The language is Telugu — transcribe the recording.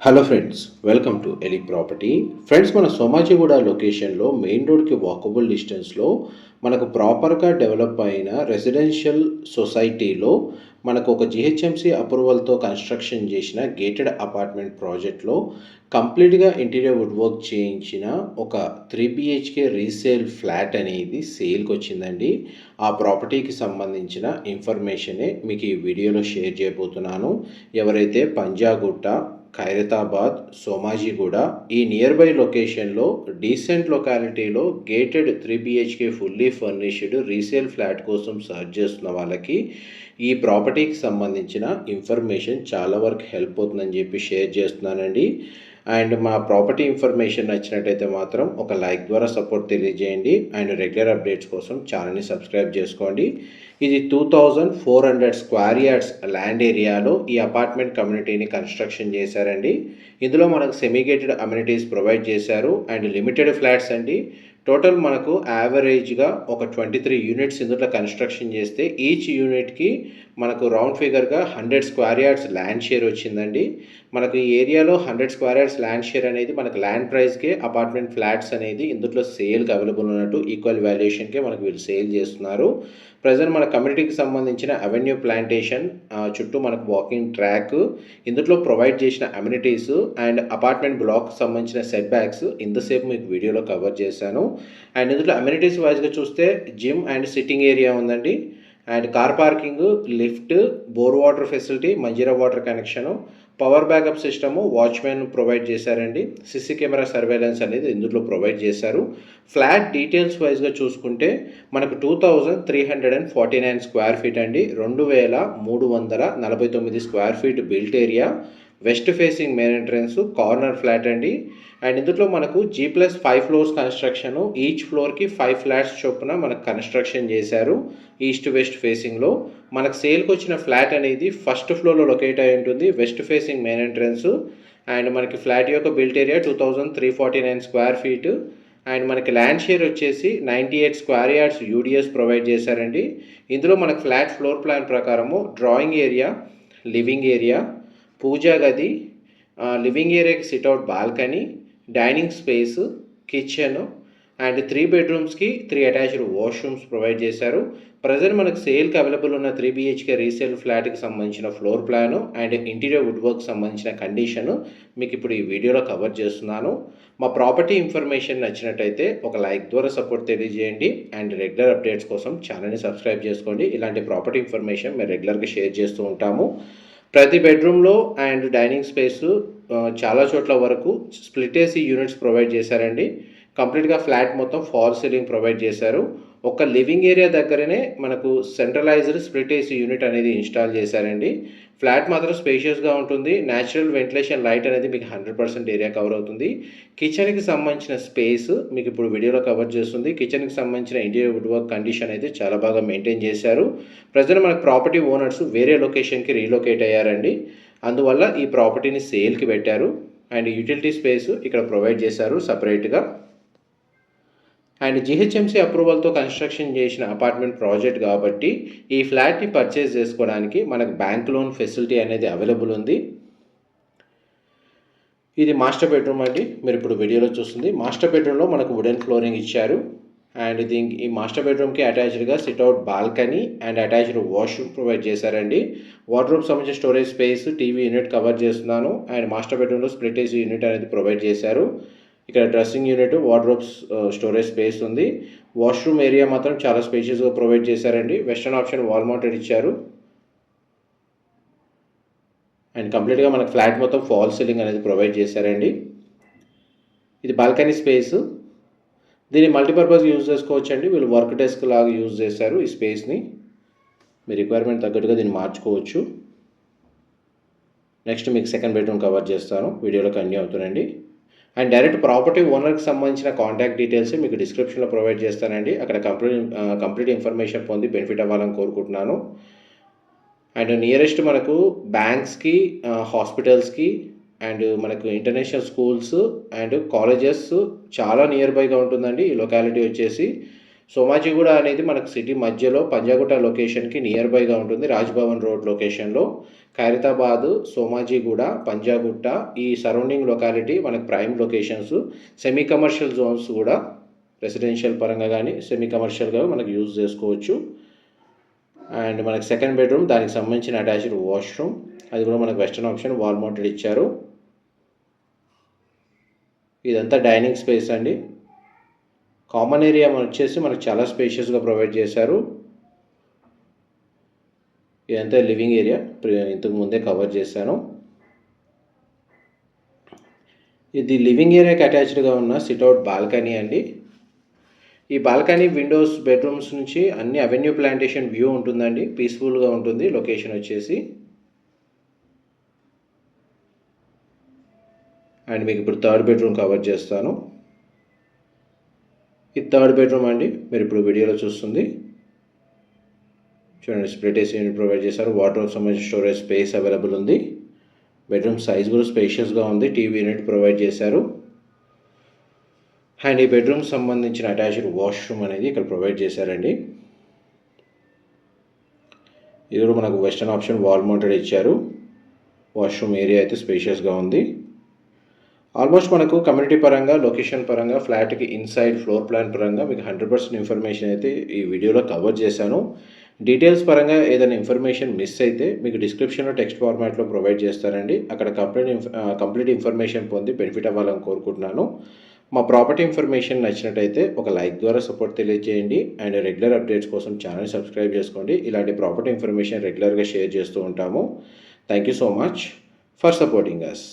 Hello friends welcome to Eli property friends మన సోమాజిగూడ లొకేషన్లో మెయిన్ రోడ్కి వాకబుల్ డిస్టెన్స్లో మనకు ప్రాపర్గా డెవలప్ అయిన రెసిడెన్షియల్ సొసైటీలో మనకు ఒక జిహెచ్ఎంసీ అప్రూవల్తో కన్స్ట్రక్షన్ చేసిన గేటెడ్ అపార్ట్మెంట్ ప్రాజెక్ట్లో కంప్లీట్గా ఇంటీరియర్ వుడ్ వర్క్ చేయించిన ఒక త్రీ బిహెచ్కే రీసేల్ ఫ్లాట్ అనేది సేల్కి వచ్చిందండి ఆ ప్రాపర్టీకి సంబంధించిన ఇన్ఫర్మేషనే మీకు ఈ వీడియోలో షేర్ చేయబోతున్నాను. ఎవరైతే పంజాగుట్ట ఖైరతాబాద్ సోమాజిగూడ ఈ నియర్ బై లొకేషన్లో decent లొకాలిటీలో gated three BHK fully furnished resale flat కోసం సర్చ్ చేస్తున్న వాళ్ళకి ఈ ప్రాపర్టీకి సంబంధించిన ఇన్ఫర్మేషన్ చాలా వరకు హెల్ప్ అవుతుందని చెప్పి షేర్ చేస్తున్నానండి. అండ్ మా ప్రాపర్టీ ఇన్ఫర్మేషన్ నచ్చినట్టయితే మాత్రం ఒక లైక్ ద్వారా సపోర్ట్ తెలియజేయండి. అండ్ రెగ్యులర్ అప్డేట్స్ కోసం ఛానల్ని సబ్స్క్రైబ్ చేసుకోండి. ఇది two thousand four hundred square yards land ఏరియాలో ఈ అపార్ట్మెంట్ కమ్యూనిటీని కన్స్ట్రక్షన్ చేశారండి. ఇందులో మనకు సెమీగేటెడ్ అమ్యూనిటీస్ ప్రొవైడ్ చేశారు. అండ్ లిమిటెడ్ ఫ్లాట్స్ అండి. టోటల్ మనకు యావరేజ్గా ఒక ట్వంటీ త్రీ యూనిట్స్ ఇందులో కన్స్ట్రక్షన్ చేస్తే ఈచ్ యూనిట్కి మనకు round ఫిగర్గా hundred square yards land share వచ్చిందండి. మనకు ఈ ఏరియాలో hundred square yards land share అనేది మనకు ల్యాండ్ ప్రైస్కే అపార్ట్మెంట్ ఫ్లాట్స్ అనేది ఇందులో సేల్కి అవైలబుల్ ఉన్నట్టు ఈక్వల్ వాల్యుయేషన్కే మనకు వీళ్ళు సేల్ చేస్తున్నారు. ప్రజెంట్ మన కమ్యూనిటీకి సంబంధించిన అవెన్యూ ప్లాంటేషన్ చుట్టూ మనకు వాకింగ్ ట్రాక్ ఇందులో ప్రొవైడ్ చేసిన అమ్యూనిటీస్ అండ్ అపార్ట్మెంట్ బ్లాక్ సంబంధించిన సెట్ బ్యాక్స్ ఇంతసేపు మీకు వీడియోలో కవర్ చేశాను. అండ్ ఇందులో అమ్యూనిటీస్ వైజ్గా చూస్తే జిమ్ అండ్ సిట్టింగ్ ఏరియా ఉందండి. And car parking lift bore water facility Manjira water connection power backup system watchmen provide చేశారండి. సిసి కెమెరా సర్వేలెన్స్ అనేది ఇందులో ప్రొవైడ్ చేశారు. ఫ్లాట్ డీటెయిల్స్ వైజ్గా చూసుకుంటే మనకు two thousand three hundred and forty nine square feet అండి. రెండు వేల మూడు వందల నలభై తొమ్మిది square feet built area. West facing main entrance corner flat అండి. అండ్ ఇందులో మనకు G plus five floors construction each ఫ్లోర్కి ఫైవ్ ఫ్లాట్స్ చొప్పున మనకు కన్స్ట్రక్షన్ చేశారు ఈస్ట్ వెస్ట్ ఫేసింగ్లో. మనకు సేల్కి వచ్చిన ఫ్లాట్ అనేది ఫస్ట్ ఫ్లోర్లో లొకేట్ అయి ఉంటుంది west facing main entrance. And మనకి ఫ్లాట్ యొక్క built area two thousand three forty nine square feet. And మనకి ల్యాండ్ షేర్ వచ్చేసి ninety eight square yards UDS provide చేశారండి. ఇందులో మనకు ఫ్లాట్ ఫ్లోర్ ప్లాన్ ప్రకారము drawing area living area puja గది లివింగ్ ఏరియాకి sitout balcony dining space kitchen and three బెడ్రూమ్స్కి three attached washrooms provide చేశారు. ప్రజెంట్ మనకు సేల్కి అవైలబుల్ ఉన్న త్రీ బిహెచ్కే రీసేల్ ఫ్లాట్కి సంబంధించిన floor plan and interior wood work సంబంధించిన కండిషను మీకు ఇప్పుడు ఈ వీడియోలో కవర్ చేస్తున్నాను. మా ప్రాపర్టీ ఇన్ఫర్మేషన్ నచ్చినట్టయితే ఒక లైక్ ద్వారా సపోర్ట్ తెలియజేయండి అండ్ రెగ్యులర్ అప్డేట్స్ కోసం ఛానల్ని సబ్స్క్రైబ్ చేసుకోండి. ఇలాంటి ప్రాపర్టీ ఇన్ఫర్మేషన్ మేము రెగ్యులర్గా షేర్ చేస్తూ ఉంటాము. ప్రతి బెడ్రూమ్లో అండ్ డైనింగ్ స్పేస్ చాలా చోట్ల వరకు స్ప్లిట్ ఏసీ యూనిట్స్ ప్రొవైడ్ చేశారండి. కంప్లీట్గా ఫ్లాట్ మొత్తం ఫాల్ సీలింగ్ ప్రొవైడ్ చేశారు. ఒక లివింగ్ ఏరియా దగ్గరనే మనకు సెంట్రలైజ్డ్ స్ప్లిట్ ఏసీ యూనిట్ అనేది ఇన్స్టాల్ చేశారండి. ఫ్లాట్ మాత్రం స్పేషియస్గా ఉంటుంది. న్యాచురల్ వెంటిలేషన్ లైట్ అనేది మీకు హండ్రెడ్ పర్సెంట్ ఏరియా కవర్ అవుతుంది. కిచెన్కి సంబంధించిన స్పేస్ మీకు ఇప్పుడు వీడియోలో కవర్ చేస్తుంది. కిచెన్కి సంబంధించిన ఇంటీరియర్ వుడ్ వర్క్ కండిషన్ అయితే చాలా బాగా మెయింటైన్ చేశారు. ప్రజెంట్ మనకు ప్రాపర్టీ ఓనర్స్ వేరే లొకేషన్కి రీలొకేట్ అయ్యారండి. అందువల్ల ఈ ప్రాపర్టీని సేల్కి పెట్టారు. అండ్ యూటిలిటీ స్పేస్ ఇక్కడ ప్రొవైడ్ చేశారు సపరేట్గా. అండ్ జిహెచ్ఎంసీ అప్రూవల్తో కన్స్ట్రక్షన్ చేసిన అపార్ట్మెంట్ ప్రాజెక్ట్ కాబట్టి ఈ ఫ్లాట్ని పర్చేస్ చేసుకోవడానికి మనకు బ్యాంక్ లోన్ ఫెసిలిటీ అనేది అవైలబుల్ ఉంది. ఇది మాస్టర్ బెడ్రూమ్ అండి. మీరు ఇప్పుడు వీడియోలో చూస్తుంది. మాస్టర్ బెడ్రూమ్లో మనకు వుడెన్ ఫ్లోరింగ్ ఇచ్చారు. అండ్ దీనికి ఈ మాస్టర్ బెడ్రూమ్కి అటాచ్డ్గా sitout balcony and attached washroom provide చేశారండి. వార్డ్రూమ్ సంబంధించిన storage space TV unit cover చేస్తున్నాను. అండ్ మాస్టర్ బెడ్రూమ్లో స్ప్లిట్ ఏసీ యూనిట్ అనేది ప్రొవైడ్ చేశారు. ఇక్కడ dressing unit wardrobes storage space ఉంది. వాష్రూమ్ ఏరియా మాత్రం చాలా స్పేషియస్గా ప్రొవైడ్ చేశారండి. వెస్టర్న్ ఆప్షన్ వాల్ మౌంటెడ్ ఇచ్చారు. అండ్ కంప్లీట్గా మనకు ఫ్లాట్ మొత్తం ఫాల్ సీలింగ్ అనేది ప్రొవైడ్ చేశారండి. ఇది బాల్కనీ స్పేస్. దీన్ని మల్టీపర్పస్ యూజ్ చేసుకోవచ్చు అండి వీళ్ళు వర్క్ డెస్క్ లాగా యూజ్ చేశారు ఈ స్పేస్ని. మీ రిక్వైర్మెంట్ తగ్గట్టుగా దీన్ని మార్చుకోవచ్చు. నెక్స్ట్ మీకు సెకండ్ బెడ్రూమ్ కవర్ చేస్తాను. వీడియోలో కన్యూ అవుతుందండి అండ్ డైరెక్ట్ ప్రాపర్టీ ఓనర్కి సంబంధించిన కాంటాక్ట్ డీటెయిల్స్ మీకు డిస్క్రిప్షన్లో ప్రొవైడ్ చేస్తానండి. అక్కడ కంప్లీట్ కంప్లీట్ ఇన్ఫర్మేషన్ పొంది బెనిఫిట్ అవ్వాలని కోరుకుంటున్నాను. అండ్ నియరెస్ట్ మనకు బ్యాంక్స్కి హాస్పిటల్స్కి అండ్ మనకు ఇంటర్నేషనల్ స్కూల్స్ అండ్ కాలేజెస్ చాలా నియర్ బైగా ఉంటుందండి. ఈ లొకాలిటీ వచ్చేసి సోమాజిగూడ అనేది మనకు సిటీ మధ్యలో పంజాగుట్ట లొకేషన్కి నియర్ బైగా ఉంటుంది. రాజ్భవన్ రోడ్ లొకేషన్లో. ఖైరతాబాద్ సోమాజిగూడ పంజాగుట్ట ఈ సరౌండింగ్ లొకాలిటీ మనకు prime locations. Semi commercial zones కూడా రెసిడెన్షియల్ పరంగా కానీ సెమీ కమర్షియల్గా మనకు యూజ్ చేసుకోవచ్చు. అండ్ మనకి సెకండ్ బెడ్రూమ్ దానికి సంబంధించిన అటాచ్డ్ వాష్రూమ్. అది కూడా మనకు వెస్టర్న్ ఆప్షన్ వాల్ మౌంటెడ్ ఇచ్చారు. ఇదంతా డైనింగ్ స్పేస్ అండి. కామన్ ఏరియా వచ్చేసి మనకు చాలా స్పేషియస్గా ప్రొవైడ్ చేశారు. ఇదంతా లివింగ్ ఏరియా. ఇంతకు ముందే కవర్ చేశాను. ఇది లివింగ్ ఏరియాకి అటాచ్డ్గా ఉన్న సిట్అవుట్ బాల్కనీ అండి. ఈ బాల్కనీ విండోస్ బెడ్రూమ్స్ నుంచి అన్ని అవెన్యూ ప్లాంటేషన్ వ్యూ ఉంటుందండి. పీస్ఫుల్గా ఉంటుంది. లొకేషన్ వచ్చేసి. అండ్ మీకు ఇప్పుడు థర్డ్ బెడ్రూమ్ కవర్ చేస్తాను. ఇది థర్డ్ బెడ్రూమ్ అండి. మీరు ఇప్పుడు వీడియోలో చూస్తుంది. చూడండి స్ప్లిట్ ఏసీ యూనిట్ ప్రొవైడ్ చేశారు. వాటర్ సంబంధించిన స్టోరేజ్ స్పేస్ అవైలబుల్ ఉంది. బెడ్రూమ్ సైజ్ కూడా స్పేషియస్గా ఉంది. టీవీ యూనిట్ ప్రొవైడ్ చేశారు. అండ్ ఈ బెడ్రూమ్ సంబంధించిన అటాచ్డ్ వాష్రూమ్ అనేది ఇక్కడ ప్రొవైడ్ చేశారండి. ఇది కూడా మనకు వెస్టర్న్ ఆప్షన్ వాల్ మౌంటెడ్ ఇచ్చారు. వాష్రూమ్ ఏరియా అయితే స్పేషియస్గా ఉంది. ఆల్మోస్ట్ మనకు కమ్యూనిటీ పరంగా లొకేషన్ పరంగా ఫ్లాట్కి ఇన్సైడ్ ఫ్లోర్ ప్లాన్ పరంగా మీకు హండ్రెడ్ పర్సెంట్ ఇన్ఫర్మేషన్ అయితే ఈ వీడియోలో కవర్ చేశాను. డీటెయిల్స్ పరంగా ఏదైనా ఇన్ఫర్మేషన్ మిస్ అయితే మీకు డిస్క్రిప్షన్లో టెక్స్ట్ ఫార్మాట్లో ప్రొవైడ్ చేస్తారండి అక్కడ కంప్లీట్ ఇన్ఫ కంప్లీట్ ఇన్ఫర్మేషన్ పొంది బెనిఫిట్ అవ్వాలని కోరుకుంటున్నాను. మా ప్రాపర్టీ ఇన్ఫర్మేషన్ నచ్చినట్టయితే ఒక లైక్ ద్వారా సపోర్ట్ తెలియజేయండి. అండ్ రెగ్యులర్ అప్డేట్స్ కోసం ఛానల్ సబ్స్క్రైబ్ చేసుకోండి. ఇలాంటి ప్రాపర్టీ ఇన్ఫర్మేషన్ రెగ్యులర్గా షేర్ చేస్తూ ఉంటాము. Thank you so much for supporting us